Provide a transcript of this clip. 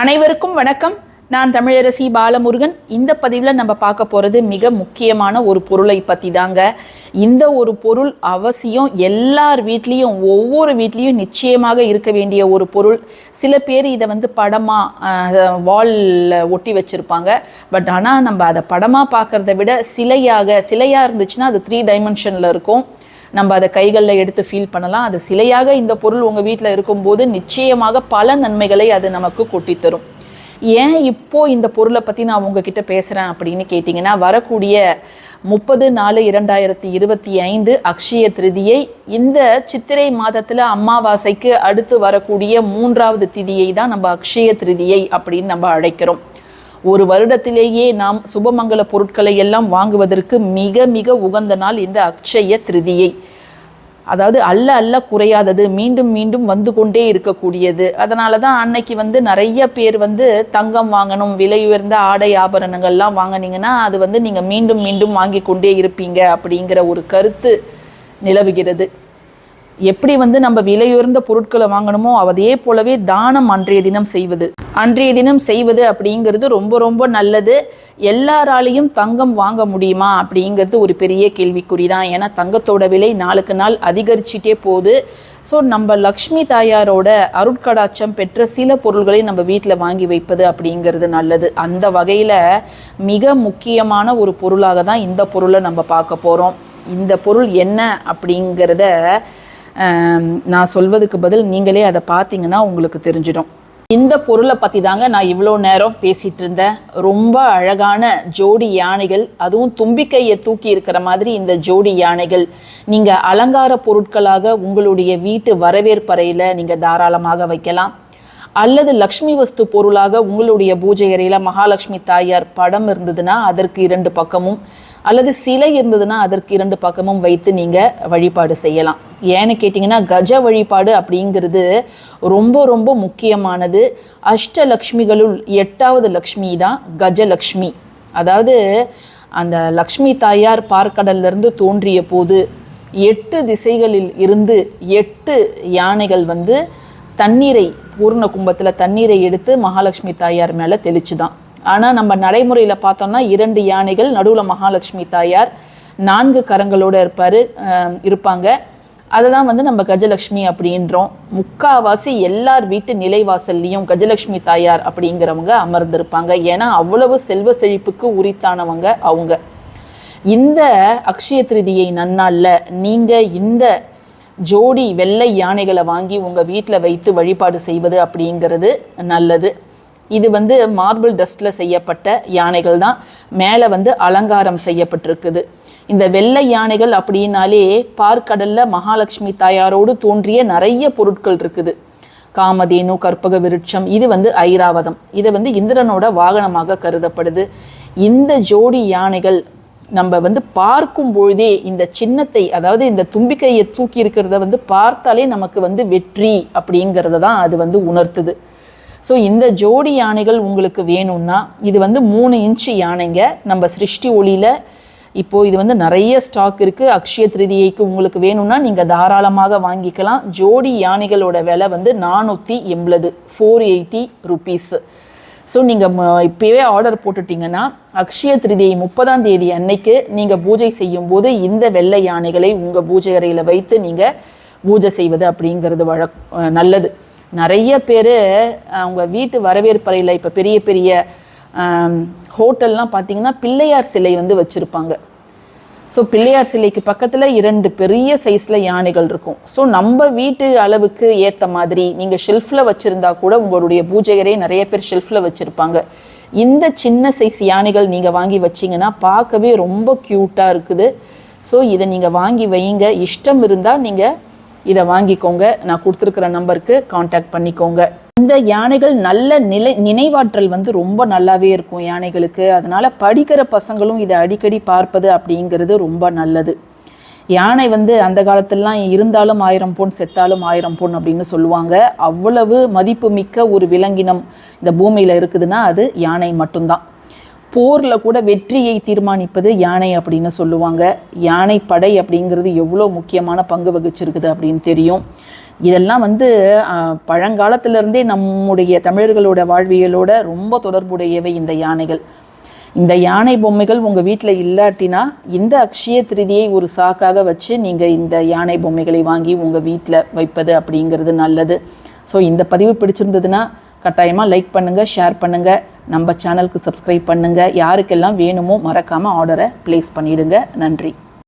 அனைவருக்கும் வணக்கம். நான் தமிழரசி பாலமுருகன். இந்த பதிவில் நம்ம பார்க்க போகிறது மிக முக்கியமான ஒரு பொருளை பற்றி தாங்க இந்த ஒரு பொருள் அவசியம் எல்லார் வீட்லேயும் ஒவ்வொரு வீட்லேயும் நிச்சயமாக இருக்க வேண்டிய ஒரு பொருள். சில பேர் இதை வந்து படமாக வாலில் ஒட்டி வச்சுருப்பாங்க. பட் ஆனால் நம்ம அதை படமாக பார்க்குறத விட சிலையாக சிலையாக இருந்துச்சுன்னா அது த்ரீ டைமென்ஷனில் இருக்கும். நம்ம அதை கைகளில் எடுத்து ஃபீல் பண்ணலாம். அது சிலையாக இந்த பொருள் உங்கள் வீட்டில் இருக்கும்போது நிச்சயமாக பல நன்மைகளை அது நமக்கு கொட்டித்தரும் ஏன் இப்போது இந்த பொருளை பற்றி நான் உங்ககிட்ட பேசுகிறேன் அப்படின்னு கேட்டிங்கன்னா வரக்கூடிய முப்பது நாலு இரண்டாயிரத்தி இருபத்தி ஐந்து அக்ஷய திருதியை இந்த சித்திரை மாதத்தில் அமாவாசைக்கு அடுத்து வரக்கூடிய மூன்றாவது திதியை தான் நம்ம அக்ஷய திருதியை அப்படின்னு நம்ம அழைக்கிறோம். ஒரு வருடத்திலேயே நாம் சுபமங்கல பொருட்களை எல்லாம் வாங்குவதற்கு மிக மிக உகந்த நாள் இந்த அக்ஷய திருதியை. அதாவது அல்ல அல்ல குறையாதது மீண்டும் மீண்டும் வந்து கொண்டே இருக்கக்கூடியது. அதனால தான் அன்னைக்கு வந்து நிறைய பேர் வந்து தங்கம் வாங்கணும் விலை உயர்ந்த ஆடை ஆபரணங்கள்லாம் வாங்கினீங்கன்னா அது வந்து நீங்கள் மீண்டும் மீண்டும் வாங்கி கொண்டே இருப்பீங்க அப்படிங்கிற ஒரு கருத்து நிலவுகிறது. எப்படி வந்து நம்ம விலையுயர்ந்த பொருட்களை வாங்கணுமோ அதே போலவே தானம் அன்றைய தினம் செய்வது. அன்றைய தினம் செய்வது அப்படிங்கிறது ரொம்ப ரொம்ப நல்லது. எல்லாராலையும் தங்கம் வாங்க முடியுமா அப்படிங்கிறது ஒரு பெரிய கேள்விக்குறி தான் ஏன்னா தங்கத்தோட விலை நாளுக்கு நாள் அதிகரிச்சிட்டே போகுது. ஸோ நம்ம லக்ஷ்மி தாயாரோட அருட்கடாச்சம் பெற்ற சில பொருள்களை நம்ம வீட்டில் வாங்கி வைப்பது அப்படிங்கிறது நல்லது. அந்த வகையில் மிக முக்கியமான ஒரு பொருளாக தான் இந்த பொருளை நம்ம பார்க்க போகிறோம் இந்த பொருள் என்ன அப்படிங்கிறத நான் சொல்வதுக்கு பதில் நீங்களே அதை பார்த்தீங்கன்னா உங்களுக்கு தெரிஞ்சிடும். இந்த பொருளை பற்றி தாங்க நான் இவ்வளோ நேரம் பேசிகிட்டு இருந்தேன் ரொம்ப அழகான ஜோடி யானைகள் அதுவும் தும்பிக்கையை தூக்கி இருக்கிற மாதிரி இந்த ஜோடி யானைகள். நீங்கள் அலங்கார பொருட்களாக உங்களுடைய வீட்டு வரவேற்பறையில் நீங்கள் தாராளமாக வைக்கலாம். அல்லது லக்ஷ்மி வஸ்து பொருளாக உங்களுடைய பூஜை அறையில் மகாலட்சுமி தாயார் படம் இருந்ததுன்னா அதற்கு இரண்டு பக்கமும். அல்லது சிலை இருந்ததுன்னா அதற்கு இரண்டு பக்கமும் வைத்து நீங்கள் வழிபாடு செய்யலாம். ஏன்னு கேட்டிங்கன்னா கஜ வழிபாடு அப்படிங்கிறது ரொம்ப ரொம்ப முக்கியமானது. அஷ்டலக்ஷ்மிகளுள் எட்டாவது லக்ஷ்மி தான் கஜலக்ஷ்மி. அதாவது அந்த லக்ஷ்மி தாயார் பார்க்கடல்லிருந்து தோன்றிய போது எட்டு திசைகளில் இருந்து எட்டு யானைகள் வந்து தண்ணீரை பூர்ண கும்பத்தில் தண்ணீரை எடுத்து மகாலட்சுமி தாயார் மேலே தெளிச்சுதான். ஆனால் நம்ம நடைமுறையில் பார்த்தோம்னா இரண்டு யானைகள் நடுவில் மகாலட்சுமி தாயார் நான்கு கரங்களோடு இருப்பார் இருப்பாங்க. அதை தான் வந்து நம்ம கஜலக்ஷ்மி அப்படின்றோம். முக்காவாசி எல்லார் வீட்டு நிலைவாசல்லையும் கஜலக்ஷ்மி தாயார் அப்படிங்கிறவங்க அமர்ந்திருப்பாங்க. ஏன்னா அவ்வளவு செல்வ செழிப்புக்கு உரித்தானவங்க அவங்க. இந்த அக்ஷய திருதியை நன்னாளில் நீங்கள் இந்த ஜோடி வெள்ளை யானைகளை வாங்கி உங்கள் வீட்டில் வைத்து வழிபாடு செய்வது அப்படிங்கிறது நல்லது. இது வந்து மார்பிள் டஸ்டில் செய்யப்பட்ட யானைகள் தான். மேலே வந்து அலங்காரம் செய்யப்பட்டிருக்குது. இந்த வெள்ளை யானைகள் அப்படின்னாலே பார்க்கடலில் மகாலட்சுமி தாயாரோடு தோன்றிய நிறைய பொருட்கள் இருக்குது. காமதேனு கற்பக விருட்சம் இது வந்து ஐராவதம். இது வந்து இந்திரனோட வாகனமாக கருதப்படுது. இந்த ஜோடி யானைகள் நம்ம வந்து பார்க்கும் பொழுதே இந்த சின்னத்தை அதாவது இந்த தும்பிக்கையை தூக்கி இருக்கிறத வந்து பார்த்தாலே நமக்கு வந்து வெற்றி அப்படிங்கிறத தான் அது வந்து உணர்த்துது. ஸோ இந்த ஜோடி யானைகள் உங்களுக்கு வேணும்னா இது வந்து மூணு இன்ச்சு யானைங்க. நம்ம சிருஷ்டி ஒளியில் இப்போது இது வந்து நிறைய ஸ்டாக் இருக்குது அக்ஷய திருதியைக்கு உங்களுக்கு வேணும்னா நீங்கள் தாராளமாக வாங்கிக்கலாம். ஜோடி யானைகளோட விலை வந்து நானூற்றி எண்பது ஃபோர் எயிட்டி ருபீஸு ஸோ நீங்கள் இப்போவே ஆர்டர் போட்டுட்டிங்கன்னா அக்ஷய திருதியை முப்பதாம் தேதி அன்னைக்கு நீங்கள் பூஜை செய்யும்போது இந்த வெள்ளை யானைகளை உங்கள் பூஜை அறையில் வைத்து நீங்கள் பூஜை செய்வது அப்படிங்கிறது வழக் நல்லது. நிறைய பேர் அவங்க வீட்டு வரவேற்பறையில் இப்போ பெரிய பெரிய ஹோட்டல்லாம் பார்த்தீங்கன்னா பிள்ளையார் சிலை வந்து வச்சுருப்பாங்க. ஸோ பிள்ளையார் சிலைக்கு பக்கத்தில் இரண்டு பெரிய சைஸில் யானைகள் இருக்கும். ஸோ நம்ம வீட்டு அளவுக்கு ஏற்ற மாதிரி நீங்கள் ஷெல்ஃபில் வச்சுருந்தா கூட உங்களுடைய பூஜைகரே நிறைய பேர் ஷெல்ஃபில் வச்சுருப்பாங்க. இந்த சின்ன சைஸ் யானைகள் நீங்கள் வாங்கி வச்சீங்கன்னா பார்க்கவே ரொம்ப க்யூட்டாக இருக்குது. ஸோ இதை நீங்கள் வாங்கி வைங்க. இஷ்டம் இருந்தால் நீங்கள் இதை வாங்கிக்கோங்க. நான் கொடுத்துருக்குற நம்பருக்கு காண்டாக்ட் பண்ணிக்கோங்க. இந்த யானைகள் நல்ல நிலை நினைவாற்றல் வந்து ரொம்ப நல்லாவே இருக்கும் யானைகளுக்கு. அதனால படிக்கிற பசங்களும் இதை அடிக்கடி பார்ப்பது அப்படிங்கிறது ரொம்ப நல்லது. யானை வந்து அந்த காலத்திலலாம் இருந்தாலும் ஆயிரம் பொன் செத்தாலும் ஆயிரம் பொன் அப்படின்னு சொல்லுவாங்க. அவ்வளவு மதிப்புமிக்க ஒரு விலங்கினம் இந்த பூமியில் இருக்குதுன்னா அது யானை மட்டும்தான். போரில் கூட வெற்றியை தீர்மானிப்பது யானை அப்படின்னு சொல்லுவாங்க. யானை படை அப்படிங்கிறது எவ்வளோ முக்கியமான பங்கு வகிச்சிருக்குது அப்படின்னு தெரியும். இதெல்லாம் வந்து பழங்காலத்திலிருந்தே நம்முடைய தமிழர்களோட வாழ்வியலோட ரொம்ப தொடர்புடையவை இந்த யானைகள். இந்த யானை பொம்மைகள் உங்கள் வீட்டில் இல்லாட்டினா இந்த அக்ஷய திருதியை ஒரு சாக்காக வச்சு நீங்கள் இந்த யானை பொம்மைகளை வாங்கி உங்கள் வீட்டில் வைப்பது அப்படிங்கிறது நல்லது. ஸோ இந்த பதிவு பிடிச்சிருந்ததுன்னா கட்டாயமாக லைக் பண்ணுங்கள் ஷேர் பண்ணுங்கள் நம்ம சேனலுக்கு சப்ஸ்கிரைப் பண்ணுங்கள் யாருக்கெல்லாம் வேணுமோ மறக்காமல் ஆர்டரை ப்ளேஸ் பண்ணிவிடுங்க நன்றி.